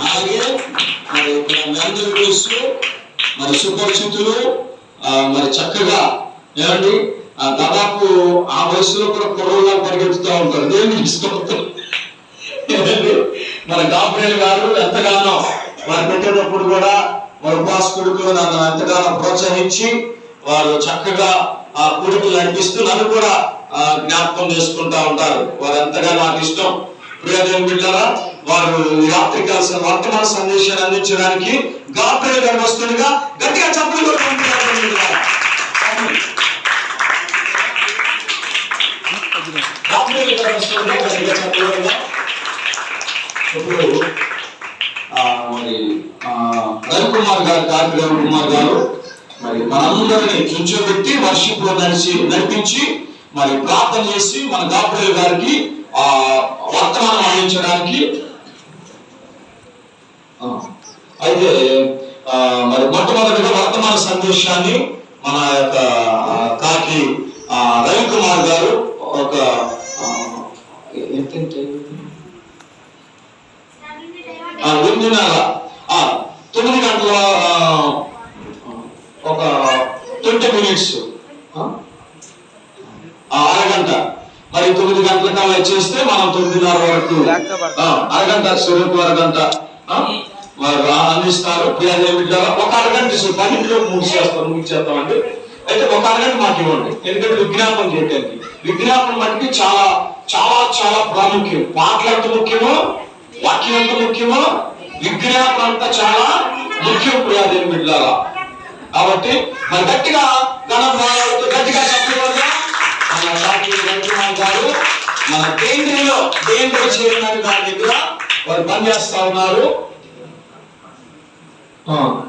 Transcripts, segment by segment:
అలాగే మరి ఇక్కడ మరి సుపరిచితులు మరి చక్కగా ఏమండి ఆ, దాదాపు ఆ వయసులో కూడా కుర్రోళ్ళ పరిగెత్తుతూ ఉంటారు దేవుని స్తోత్రం మన గాబ్రియల్ గారు ఎంతగానో వారు పెట్టేటప్పుడు కూడా వారు ఉపవాస నన్ను ఎంతగానో ప్రోత్సహించి వారు చక్కగా ఆ కొడుకులు నడిపిస్తూ నన్ను కూడా జ్ఞాపకం చేసుకుంటా ఉంటారు. వారు ఎంతగా నాకు ఇష్టం. ప్రియదేవి బిడ్డరా వారు రాత్రి కలిసిన వర్తమాన సందేశాన్ని అందించడానికి గాబ్రియల్ గారు వస్తుండగా గట్టిగా చప్పులు ఇప్పుడు మరి రవికుమార్ గారు కార్తీ రవికుమార్ గారు మరి మనందరినీ కూర్చోబెట్టి వర్షిప్లో నడిచి నడిపించి మరి ప్రార్థన చేసి మన గాబ్రియల్ గారికి ఆ వర్తమానం అందించడానికి. అయితే మరి మొట్టమొదటిగా వర్తమాన సందేశాన్ని మన యొక్క కాకి ఆ, రవికుమార్ గారు ఒక ఆ, తొమ్మిది గంటల ఒక ట్వంటీ మినిట్స్ అరగంట. మరి తొమ్మిది గంటల అలా చేస్తే మనం తొమ్మిదిన్నర వరకు. అరగంట స్వరూపు అరగంట. వారు అందిస్తారు. ప్రియాదేవి బిడ్డలారా. ఒక అరగంట పన్నెండులో ముగిసేస్తాం ముగిచేస్తాం అండి అయితే ఒక అరగంట మాకు ఇవ్వండి. ఎందుకంటే విజ్ఞాపన చేయటానికి విజ్ఞాపన మటుకి చాలా చాలా చాలా ప్రాముఖ్యం. పాటలు ఎంత ముఖ్యమో వాక్యం ఎంత ముఖ్యమో విజ్ఞాపన అంతా చాలా ముఖ్యం ప్రియాదేవి బిడ్డారా కాబట్టి మరి గట్టిగా గణం గట్టిగా చెప్పగలరా మన సాక్షి రవికుమార్ గారు మన కేంద్రంలో కేంద్ర చేరిన గారి దగ్గర వారు పనిచేస్తా ఉన్నారు. ఆ,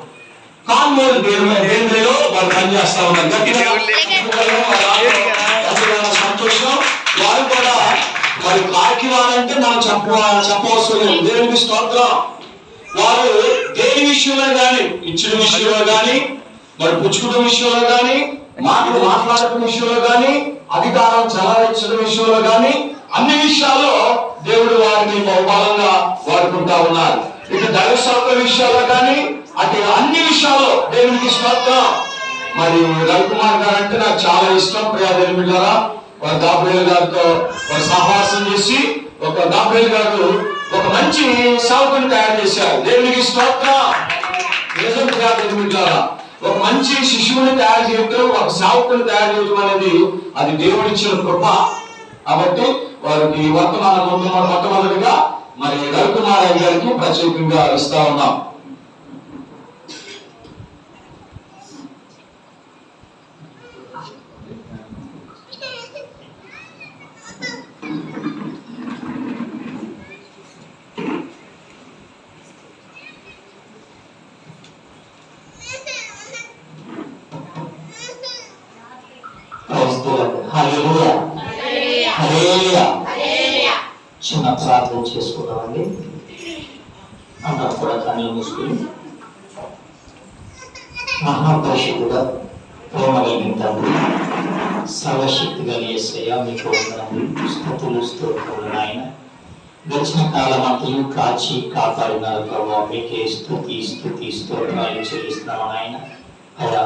కాన్మూరు కేంద్రంలో వారు పనిచేస్తా ఉన్నారు. గట్టిగా? వారు సంతోషం. వారు కూడా మరి కాకివారంటే మనం చెప్ప చెప్పవలసిన. దేవునికి స్తోత్రం. వారు దేని విషయంలో గాని ఇచ్చిన విషయంలో గాని మరి పుచ్చుకున్న విషయంలో గాని మాటలు మాట్లాడటం విషయంలో కానీ అధికారం చలాయించడం విషయంలో కానీ అన్ని విషయాల్లో దేవుడు వారిని బహుబలంగా వాడుకుంటా ఉన్నారు. ఇక దైవ విషయాల్లో కానీ అటు అన్ని విషయాల్లో దేవునికి స్తోత్రం. మరి రవికుమార్ గారు అంటే నాకు చాలా ఇష్టం ప్రియా బిడ్డారా వారు దాబ్రేల్ గారితో వారు సహవాసం చేసి ఒక దాబ్రేల్ గారు ఒక మంచి సేవకుని తయారు చేశారు. దేవునికి స్తోత్రం. నిజం ప్రియా బిడ్డారా ఒక మంచి శిశువుని తయారు చేయటం ఒక సేవకుని తయారు చేయటం అనేది అది దేవుడిచ్చిన కృప. కాబట్టి వారికి వర్తమాన మొట్టమొదటిగా మరి రవికుమార్ గారికి ప్రత్యేకంగా ఇస్తా ఉన్నాం. మీకు వందనములు స్థుతులు స్తోత్రములు నాయన గడిచిన కాలం అంతయు కాచి కాపాడినారు ప్రభావ మీకే స్థుతి స్థుతి స్తోత్రాలు చెల్లిస్తున్నాము నాయన. అలా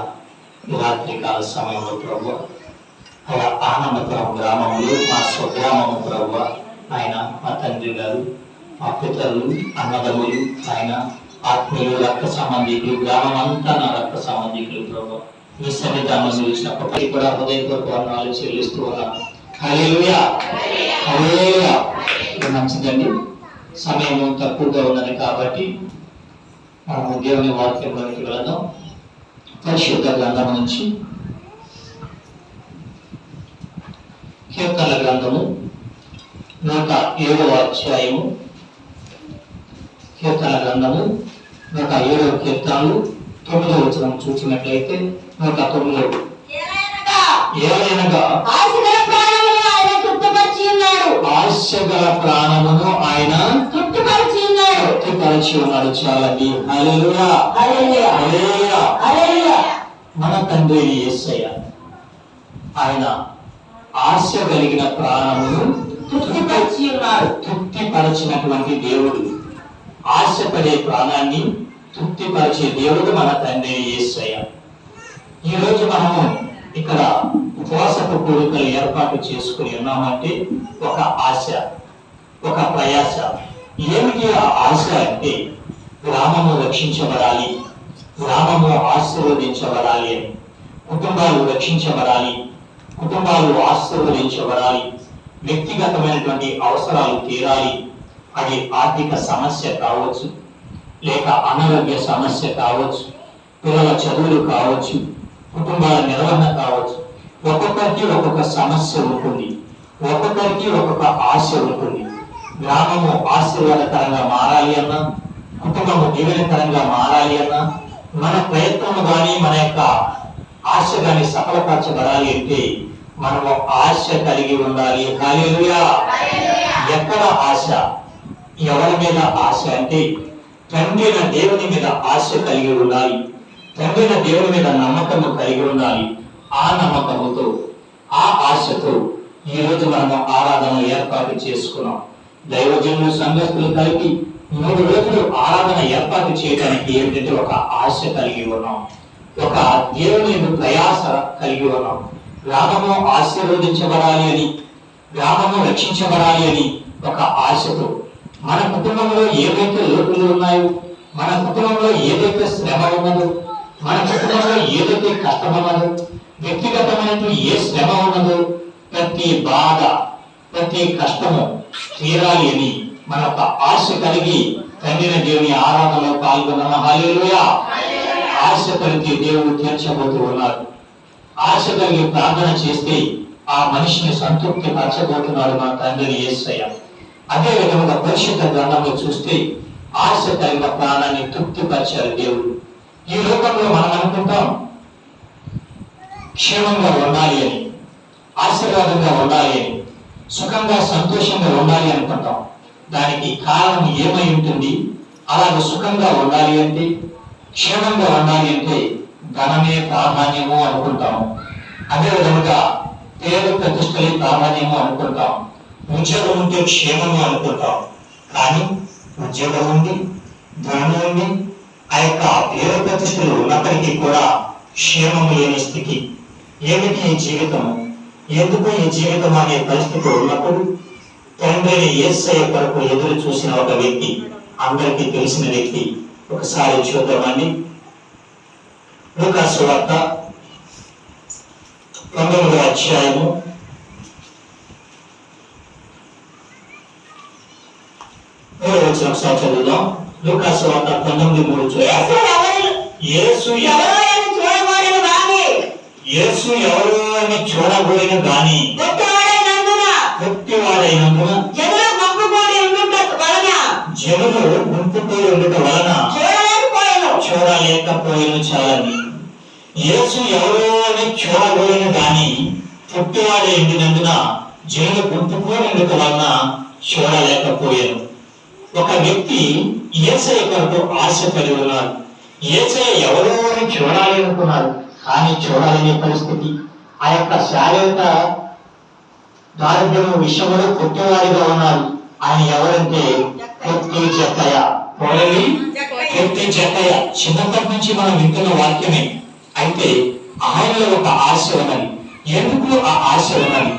ఈ రాత్రి కాల సమయంలో ప్రభు అలా ఆనందపురం గ్రామంలో మా స్వగ్రామము ప్రభు ఆయన మా తండ్రి గారు మా పితరులు అన్నదమ్ములు ఆయన ఆత్మీయులు రక్త సంబంధికులు గ్రామం అంతా నా రక్త సంబంధికులు ప్రభు. మీ సన్నిధానం చూసినప్పటికీ కూడా హృదయపూర్వక వర్ణాలు చెల్లిస్తూ ఉన్నాను. మంచిదండి సమయం తక్కువగా ఉన్నది కాబట్టి మనము దేవుని వాక్యంలోనికి వెళదాం. పరిశుద్ధ గ్రంథం నుంచి కీర్తన గ్రంథము నూట ఏడవ అధ్యాయము. కీర్తన గ్రంథము నూట ఏడవ కీర్తనలు. తొమ్మిదో వచ్చిన చూసినట్లయితే నూట తొమ్మిదో ఏలైనగా. తృప్తిపరిచి ఉన్నాడు చాలండి. మన తండ్రి యేసయ్య ఆయన ఆశ కలిగిన ప్రాణమును తృప్తిపరిచి ఉన్నాడు. తృప్తిపరచినటువంటి దేవుడు. ఆశపడే ప్రాణాన్ని తృప్తిపరిచే దేవుడు మన తండ్రి యేసయ్య ఈ రోజు మనము ఇక్కడ ఉపవాసపు కోరికలు ఏర్పాటు చేసుకుని ఉన్నామంటే ఒక ఆశ ఒక ప్రయాస. ఏమిటి ఆ ఆశ అంటే? గ్రామము రక్షించబడాలి. గ్రామము ఆశీర్వదించబడాలి అని. కుటుంబాలు రక్షించబడాలి. కుటుంబాలు ఆశీర్వదించబడాలి. వ్యక్తిగతమైనటువంటి అవసరాలు తీరాలి. అది ఆర్థిక సమస్య కావచ్చు లేక అనారోగ్య సమస్య కావచ్చు పిల్లల చదువులు కావచ్చు కుటుంబాల నిర్వహణ కావచ్చు. ఒక్కొక్కరికి ఒక్కొక్క సమస్య ఉంటుంది. ఒక్కొక్కరికి ఒక్కొక్క ఆశ ఉంటుంది. గ్రామము ఆశీర్వాదకరంగా మారాలి అన్నా కుటుంబము దీవెనకరంగా మారాలి అన్నా మన ప్రయత్నము కానీ మన యొక్క ఆశ కానీ సఫలపరచబడాలి అంటే మనము ఆశ కలిగి ఉండాలి. ఎక్కడ ఆశ? ఎవరి మీద ఆశ అంటే తండ్రిన దేవుని మీద ఆశ కలిగి ఉండాలి. తండ్రిన దేవుని మీద నమ్మకము కలిగి ఉండాలి. ఆ నమ్మకముతో ఆ ఆశతో ఈ రోజు మనము ఆరాధన ఏర్పాటు చేసుకున్నాం. దైవజనులు సంఘస్థులు కలిపి మూడు రోజులు ఆరాధన ఏర్పాటు చేయడానికి ఏంటంటే ఒక ఆశ కలిగి ఉన్నాం. ఒక దేవుని ప్రయాస కలిగి ఉన్నాం. గ్రామము ఆశీర్వదించబడాలి అని గ్రామము రక్షించబడాలి అని ఒక ఆశతో మన కుటుంబంలో ఏవైతే లోటులు ఉన్నాయో మన కుటుంబంలో ఏదైతే శ్రమ ఉన్నదో మన కుటుంబంలో ఏదైతే కష్టం ఉన్నదో వ్యక్తిగతమైనటువంటి ఏ శ్రమ ఉన్నదో ప్రతి బాధ ప్రతి కష్టము తీరాలి అని మన ఒక ఆశ కలిగి తండ్రిన దేవుని ఆరాధనలో పాల్గొన్న. హాలేలుయా ఆశ కలిగి దేవుడు తీర్చబోతూ ఉన్నారు. ఆశ కలిగి ప్రార్థన చేస్తే ఆ మనిషిని సంతృప్తి పరచబోతున్నాడు మన తండ్రిని ఏసయ్య. అదే విధంగా పరిశుద్ధ గ్రంథంలో చూస్తే ఆశ కలిగిన ప్రాణాన్ని తృప్తిపరిచారు దేవుడు. ఈ లోకంలో మనం అనుకుంటాం క్షేమంగా ఉండాలి అని ఆశీర్వాదంగా ఉండాలి అని. సుఖంగా సంతోషంగా ఉండాలి అనుకుంటాం. దానికి కారణం ఏమై ఉంటుంది? అలాగే సుఖంగా ఉండాలి అంటే క్షేమంగా ఉండాలి అంటే ధనమే ప్రాధాన్యము అనుకుంటాము అదే విధముగా పేరు ప్రతిష్టలే ప్రాధాన్యము అనుకుంటాం. ఉద్యోగం ఉంటే క్షేమము అనుకుంటాం. కానీ ఉద్యోగం ఉంది ధనం ఉంది ఆ యొక్క పేరు ప్రతిష్టలు ఉన్నప్పటికీ కూడా క్షేమము లేని స్థితి. ఏమిటి జీవితము? ఎందుకు ఈ జీవితం అనే పరిస్థితి ఉన్నప్పుడు తండ్రి ఏసయ్య కొరకు ఎదురు చూసిన ఒక వ్యక్తి అందరికీ తెలిసిన వ్యక్తి ఒకసారి చూద్దామండి. లూకాసు వార్త పంతొమ్మిదో అధ్యాయము. మూడో వచ్చిన ఒకసారి చదువుదాం. లూకాసు వార్త పంతొమ్మిది మూడు యేసు చూద్దాం ఎవరు యేసు ఎవరో? యేసు ఎవరు అని చూడబోయిన గొప్పవాడైనందున తృప్తివాడైనందున జనుల పంపుకోని ఉండుట వలన. జనులు గుంపుకూడి ఉండట వలన చూడలేకపోయాను. చూడలేకపోయిన చాలని. యేసు ఎవరు అని పుట్టివాడే ఎండినందున జనులు గుంపుకూడి ఉండట వలన చూడలేకపోయాను. ఒక వ్యక్తి ఏసయ్య కొరకు ఆశ కలిగి ఉన్నాడు. ఏసయ్య ఎవరో అని చూడాలి అనుకున్నాడు కానీ చూడలేని పరిస్థితి. ఆ యొక్క శారీరక దారిద్ర్యం విషయంలో పుట్టివాడిగా ఉన్నాడు ఆయన ఎవరంటే పొత్తి చెక్కయ్య పోలవి పొత్తి చెక్కయ్య చిన్నప్పటి నుంచి మనం వింటున్న వాక్యమే. అయితే ఆయనలో ఒక ఆశ ఉన్నది. ఎందుకు ఆ ఆశ ఉన్నది?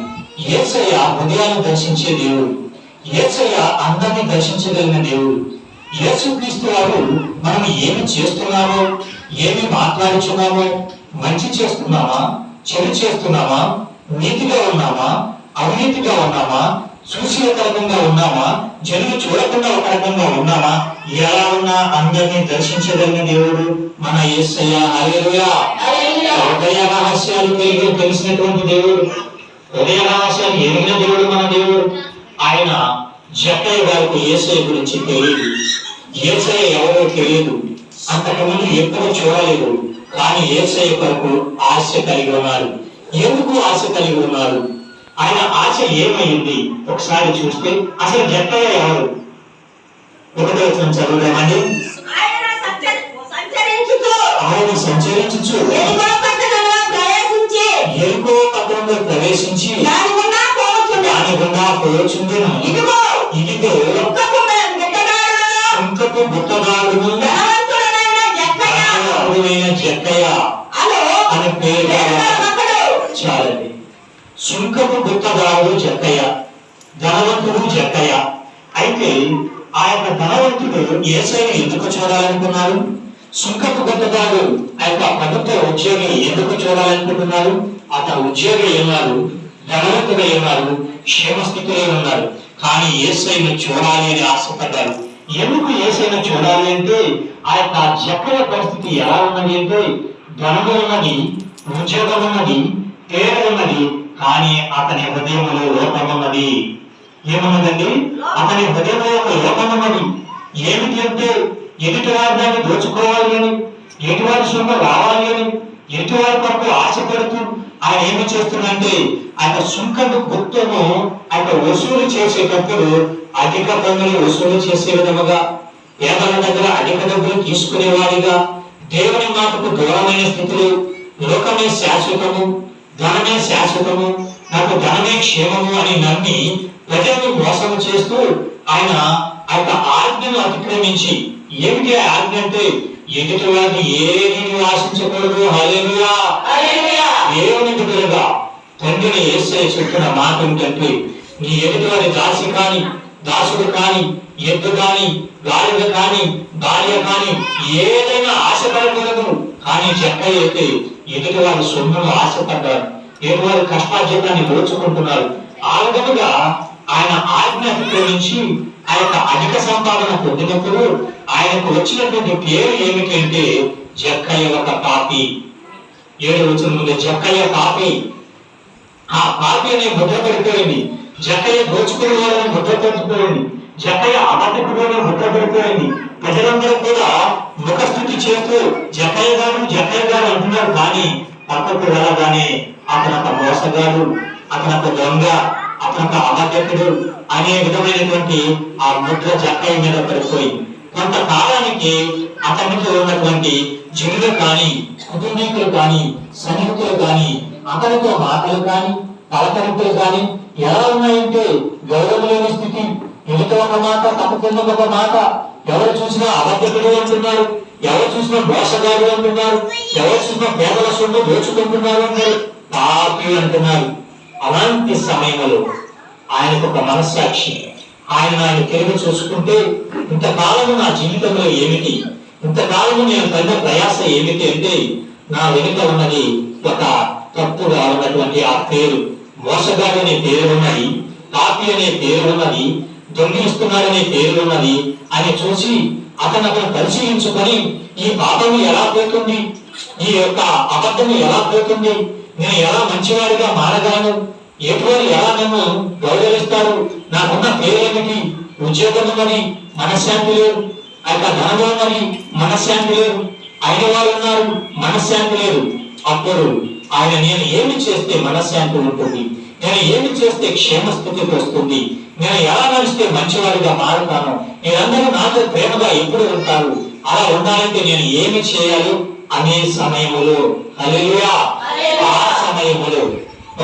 ఏసయ్య హృదయాన్ని దర్శించే దేవుడు. ఏసయ్య అందరినీ దర్శించగలిగిన దేవుడు. యేసుక్రీస్తు వారు మనం ఏమి చేస్తున్నామో ఏమి మాట్లాడుచున్నామో మంచి చేస్తున్నామా చెడు చేస్తున్నామా నీతిగా ఉన్నామా అవినీతిగా ఉన్నామా చూసి ఒక రకంగా ఉన్నామా జనులు చూడకుండా ఒక రకంగా ఉన్నామా ఎలా ఉన్నా అందరినీ దర్శించగలిగిన దేవుడు మన. హృదయ రహస్యాలు తెలియ తెలిసినటువంటి దేవుడు. హృదయ రహస్యాలు ఎరిగిన దేవుడు మన దేవుడు. ఆయన జక్కయ్య గారికి ఏసయ్య గురించి తెలియదు. ఏసయ్య ఎవరో తెలియదు. అంతకుముందు ఎప్పుడూ చూడలేదు. కానీ ఏసయ్య కొరకు ఆశ కలిగి ఉన్నారు. ఎందుకు ఆశ కలిగి ఉన్నారు? ఆయన ఆశ ఏమైంది? ఒకసారి చూస్తే అసలు జక్కయ్య ఎవరు? ఒకటో వచ్చిన చదువుదామండి. ఆయన సంచరించు ఎరుకో పట్టణంలో ప్రవేశించి. దాని గుండా పోవచ్చుండెను. ఇదిగో ఇదిగో. సుంకపు బుట్టగాడును. ఏసైని ఎందుకు చూడాలనుకున్నారు? సుంకపు గుత్తగాడు ఆ యొక్క ప్రభుత్వ ఉద్యోగి ఎందుకు చూడాలనుకుంటున్నారు? అతను ఉద్యోగి ఉన్నారు ధనవంతుడు ఉన్నారు క్షేమస్థితిలో ఉన్నారు. కానీ ఏసైని చూడాలి అని ఆశపడ్డారు. ఎందుకు ఏసైని చూడాలి అంటే ఆ యొక్క జక్కయ్య పరిస్థితి ఎలా ఉన్నది అంటే ధనము ఉన్నది ఉద్యోగం ఉన్నది పేరు ఉన్నది కానీ అతని హృదయంలో లోపం ఉన్నది. ఏమన్నదండి? అతని హృదయంలో లోపం ఉన్నది. ఏమిటి అంటే ఎదుటి వారి దాన్ని దోచుకోవాలి అని ఎటువారి సొమ్ము రావాలి అని ఎటువారి కొరకు ఆశపడుతూ ఆయన ఏమి చేస్తుందంటే ఆయన సుంకము గుప్తము ఆయన వసూలు చేసేటప్పుడు అధిక పన్నులు వసూలు చేసే విధముగా పేదల దగ్గర అధిక డబ్బులు తీసుకునేవాడిగా దేవుని మాటకు దూరమైన స్థితిలో లోకమే శాశ్వతము ధనమే శాశ్వతము నాకు ధనమే క్షేమము అని నమ్మి ప్రజలను మోసం చేస్తూ ఆయన ఆ యొక్క ఆజ్ఞను అతిక్రమించి ఏమిటి ఆ ఆజ్ఞ అంటే? ఎదుటి వారిని ఏది ఆశించకూడదు? హల్లెలూయా. దేవుని బిడ్డలుగా తండ్రిని ఏసై చెప్పిన మాట ఏంటంటే నీ ఎదుటి వారి దాసి కాని దాసుడు కాని ఎద్దు కాని గాడిద కాని భార్య కాని ఏదైనా ఆశపడకూడదు. కానీ చెక్క అయితే ఎదుటి వారి సొమ్మును ఆశపడ్డారు. ఎదుటి వారి కష్టార్జితాన్ని దోచుకుంటున్నారు. ఆ విధముగా ఆయన ఆజ్ఞ అతిక్రమించి ఆ యొక్క అధిక సంపాదన పొందినప్పుడు ఆయనకు వచ్చినటువంటి పేరు ఏమిటంటే జక్కయ్య ఒక పాపి. ఏడు వచ్చిన ముందు జక్కయ్య పాపి. ఆ పాపి అనే ముద్ర పడిపోయింది. జక్కయ్య దోచుకునే వాళ్ళని ముద్ర పడిపోయింది జక్కయ్య అబద్ధకుడు ముద్ర పడిపోయింది. ప్రజలందరూ కూడా ముఖస్థుతి చేస్తూ జక్కయ్య గారు జక్కయ్య గారు అంటున్నారు కానీ పక్కకు వెళ్ళగానే అతను ఒక మోసగాడు అతను ఒక దొంగ అతను ఒక అబద్ధకుడు అనే విధమైనటువంటి ఆ ముద్ర జక్కయ్య మీద పడిపోయింది కొంతకాలానికి అతనికి ఉన్నటువంటి జనులు కానీ కుటుంబీకులు కానీ సన్నిహితులు కానీ అతనితో మాటలు కానీ పలకరింపులు కానీ ఎలా ఉన్నాయంటే గౌరవం లేని స్థితి. ఎదుట ఒక మాట తప్పకుండా ఒక మాట. ఎవరు చూసినా అబద్ధకుడు అంటున్నారు. ఎవరు చూసినా మోసగాడు అంటున్నారు. ఎవరు చూసినా పేదల సొమ్ము దోచుకుంటున్నారు అంటారు పాపి అంటున్నారు. అలాంటి సమయంలో ఆయనకు ఒక మనస్సాక్షి. ఆయన ఆయన తిరిగి చూసుకుంటే ఇంతకాలము నా జీవితంలో ఏమిటి? ఇంతకాలము నేను పడిన ప్రయాస ఏమిటి అంటే నా వెనుక ఉన్నది ఒక తప్పుగా ఉన్నటువంటి ఆ పేరు. మోసగాడు అనే పేరు ఉన్నది పాపి అనే పేరు ఉన్నది దొంగిలిస్తున్నాడనే పేరు ఉన్నది అని చూసి అతను అతను పరిశీలించుకొని ఈ పాపము ఎలా పోతుంది? ఈ యొక్క అబద్ధము ఎలా పోతుంది? నేను ఎలా మంచివాడిగా మారగాను ఎప్పుడు ఎలా నన్ను గౌరవిస్తారు? నాకున్న పేరేమిటి? ఉద్యోగం ఉన్నది మనశ్శాంతి లేదు ఆ యొక్క ధనము మనశ్శాంతి లేదు అయిన వాళ్ళు ఉన్నారు మనశ్శాంతి లేదు అప్పుడు ఆయన నేను ఏమి చేస్తే మనశ్శాంతి ఉంటుంది? నేను ఏమి చేస్తే క్షేమస్థితికి వస్తుంది? నేను ఎలా నడిస్తే మంచివాడిగా మారుతాను? మీరందరూ నాతో ప్రేమగా ఎప్పుడు ఉంటారు? అలా ఉండాలంటే నేను ఏమి చేయాలి? అనే సమయములో. హల్లెలూయా. ఆ సమయములో.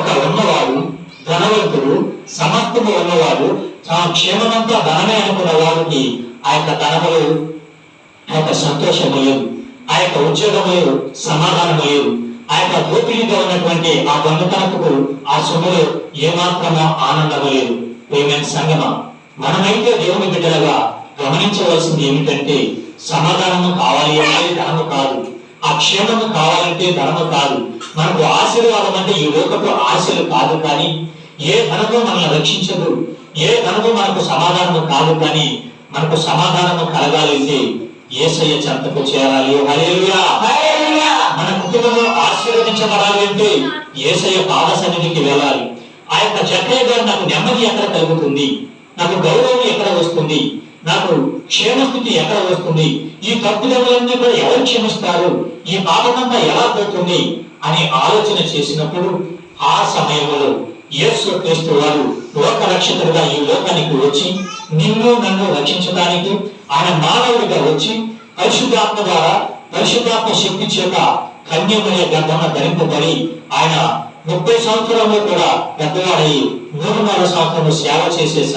ఒక ఉన్నవాడు ధనవంతుడు సమర్థము ఉన్నవాడు తన క్షేమమంతా ధనమే అనుకున్న వారికి ఆ యొక్క ధనములు ఆ యొక్క సంతోషము లేదు ఆ యొక్క ఉద్యోగము లేదు సమాధానము లేదు ఆ యొక్క దోపిడీగా ఉన్నటువంటి ఆ దొంగతనకు ఆ సొమ్ములో ఏమాత్రమో ఆనందము లేదు. ప్రేమైన సంగమ. మనమైతే దేవుని బిడ్డలుగా గమనించవలసింది ఏమిటంటే సమాధానము కావాలి అంటే ధనము కాదు. ఆ క్షేమము కావాలంటే ధనము కాదు. మనకు ఆశీర్వాదం అంటే ఈ లోకపు ఆశలు కాదు కానీ ఏ ధనము మనల్ని రక్షించదు ఏ ధనము మనకు సమాధానము కాదు కానీ మనకు సమాధానము కలగాలంటే ఏసయ్య చెంతకు చేరాలి. మన కుటుంబంలో ఆశీర్వదించబడాలి అంటే ఏసయ్య పాద సన్నిధికి వెళ్ళాలి. ఆ యొక్క జక్కయ్య గారు నాకు నెమ్మది ఎక్కడ కలుగుతుంది? నాకు గౌరవం ఎక్కడ వస్తుంది? నాకు క్షేమస్థితి ఎక్కడ వస్తుంది? ఈ తప్పుదలన్నీ కూడా ఎవరు క్షమిస్తారు? ఈ పాపమంతా ఎలా పోతుంది? అని ఆలోచన చేసినప్పుడు ఆ సమయంలో యేసు క్రీస్తు వారు లోక రక్షకుడుగా ఈ లోకానికి వచ్చి నిన్ను నన్ను రక్షించడానికి ఆయన మానవుడిగా వచ్చి పరిశుద్ధాత్మ ద్వారా పరిశుద్ధాత్మ శక్తి చేత కన్యమయ గర్భన ధరింపబడి ఆయన ముప్పై సంవత్సరంలో కూడా పెద్దవాడై నాలుగు సంవత్సరంలో సేవ చేసే